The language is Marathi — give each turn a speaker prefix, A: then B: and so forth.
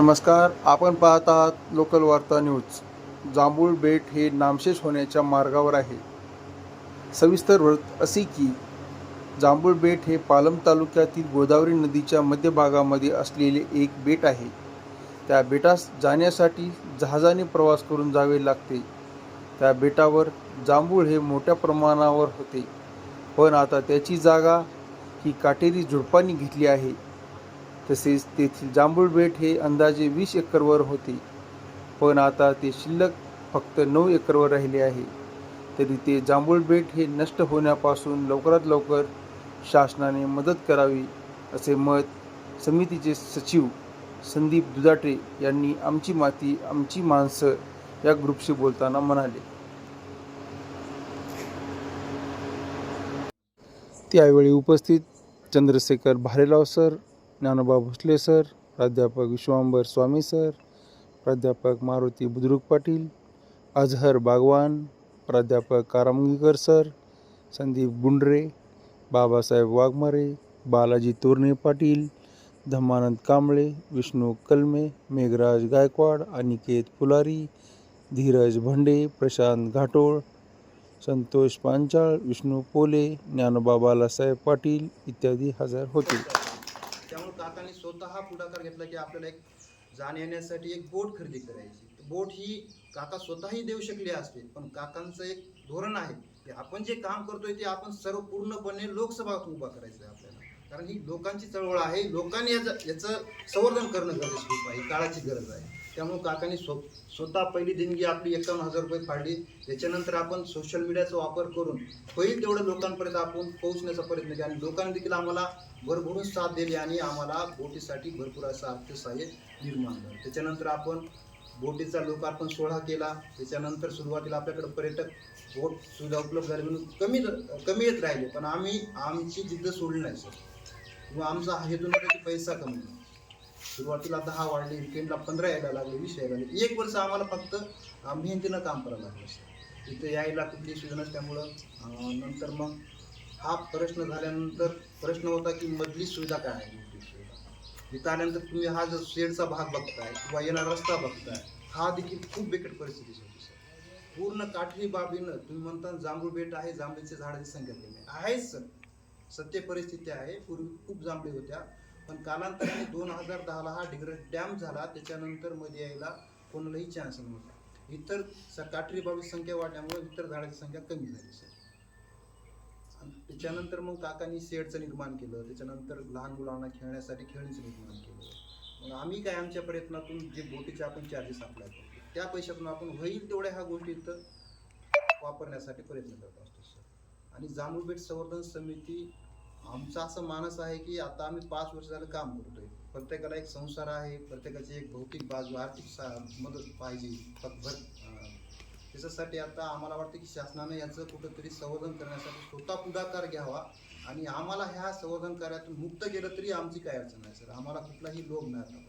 A: नमस्कार आपण पाहत आहात लोकल वार्ता न्यूज. जांभूळ बेट हे नामशेष होण्याच्या मार्गावर आहे. सविस्तर वृत्त असे की जांभूळ बेट हे पालम तालुक्यातील गोदावरी नदीच्या मध्यभागामध्ये असलेले एक बेट आहे. त्या बेटास जाण्यासाठी जहाजाने प्रवास करून जावे लागते. त्या बेटावर जांभूळ हे मोठ्या प्रमाणावर होते. पण आता त्याची जागा ही काटेरी झुडपांनी घेतली आहे. तसेच तेथील जांभूळ बेट हे अंदाजे वीस एकरवर होते. पण आता ते शिल्लक फक्त नऊ एकरवर राहिले आहे. तरी ते जांभूळ बेट हे नष्ट होण्यापासून लवकरात लवकर शासनाने मदत करावी असे मत समितीचे सचिव संदीप दुधाटे यांनी आमची माती आमची माणसं या ग्रुपशी बोलताना म्हणाले. त्यावेळी उपस्थित चंद्रशेखर भारेराव सर ज्ञानोबा भोसले सर प्राध्यापक विश्वांबर स्वामी सर प्राध्यापक मारुती बुद्रुक पाटील अजहर बागवान प्राध्यापक कारामुंगीकर सर संदीप गुंडरे बाबासाहेब वाघमारे बालाजी तोरणे पाटील धमानंद कांबळे विष्णू कलमे मेघराज गायकवाड अनिकेत फुलारी धीरज भंडे प्रशांत घाटोळ संतोष पांचाळ विष्णू पोले ज्ञानोबा बालासाहेब पाटील इत्यादी हजर होते.
B: त्यामुळे काकांनी स्वतः पुढाकार घेतला की आपल्याला एक जाण्यासाठी एक बोट खरेदी करायची. बोट ही काका स्वतःही देऊ शकले असते पण काकांचं एक धोरण आहे की आपण जे काम करतोय ते आपण सर्व पूर्णपणे लोकसभा उभा करायचं आहे आपल्याला. कारण ही लोकांची चळवळ आहे लोकांनी याचं याचं संवर्धन करणं गरजेचं खूप आहे काळाची गरज आहे. त्यामुळे काकांनी स्व स्वतः पहिली देणगी आपली एकावन्न हजार रुपये फाडली. त्याच्यानंतर आपण सोशल मीडियाचा वापर करून होईल तेवढं लोकांपर्यंत आपण पोहोचण्याचा प्रयत्न केला. आणि लोकांनी देखील आम्हाला भरभरून साथ दिली आणि आम्हाला बोटीसाठी भरपूर असं अर्थसहाय्य निर्माण झालं. त्याच्यानंतर आपण बोटीचा लोकार्पण सोहळा केला. त्याच्यानंतर सुरुवातीला आपल्याकडे पर्यटक बोट सुविधा उपलब्ध झाली म्हणून कमी कमी येत राहिले. पण आम्ही आमची जिद्द सोडली नाही सर. किंवा आमचा हेतू पैसा कमी. सुरुवातीला दहा वाढले विकेंडला पंधरा यायला लागले वीस यायला लागले एक वर्ष आम्हाला फक्त मेहनतीनं काम करावं लागलं सर इथं यायला कुठली सुविधा नसल्यामुळं नंतर मग हा प्रश्न झाल्यानंतर प्रश्न होता की मधली सुविधा काय आहे? मोठी सुविधा. इथं आल्यानंतर तुम्ही हा जो शेडचा भाग बघताय किंवा येणारा रस्ता बघताय हा देखील खूप बिकट परिस्थिती होती सर. पूर्ण काठरी बाबीनं तुम्ही म्हणता जांभूळ बेट आहे जांभळीचे झाडाची संख्या कमी आहे आहेच सर. सत्य परिस्थिती आहे. पूर्वी खूप जांभळी होत्या. पण कालांतराने दोन हजार दहाला हा डिग्र डॅम झाला त्याच्यानंतरमध्ये यायला कोणालाही चान्स नव्हता. इतर काटरी बावीस संख्या वाढल्यामुळे इतर झाडाची संख्या कमी झाली सर त्याच्यानंतर मग काकांनी शेडचं निर्माण केलं त्याच्यानंतर लहान मुलांना खेळण्यासाठी खेळणीचं निर्माण केलं. मग आम्ही काय आमच्या प्रयत्नातून जे बोटीचे आपण चार्जेस अप्लाय करतो त्या पैशातून आपण होईल तेवढ्या ह्या गोष्टी इथं वापरण्यासाठी प्रयत्न करत असतो सर आणि जांभूळ बेट संवर्धन समिती आमचा असं मानस आहे की आता आम्ही पाच वर्ष झालं काम करतोय. प्रत्येकाला एक संसार आहे प्रत्येकाची एक भौतिक बाजू आर्थिक सा मदत पाहिजे पतभर त्याच्यासाठी आता आम्हाला वाटतं की शासनाने याचं कुठंतरी संवर्धन करण्यासाठी स्वतः पुढाकार घ्यावा आणि आम्हाला ह्या संवर्धन कार्यातून मुक्त केलं तरी आमची काय अडचण नाही सर. आम्हाला कुठलाही लोभ नाही.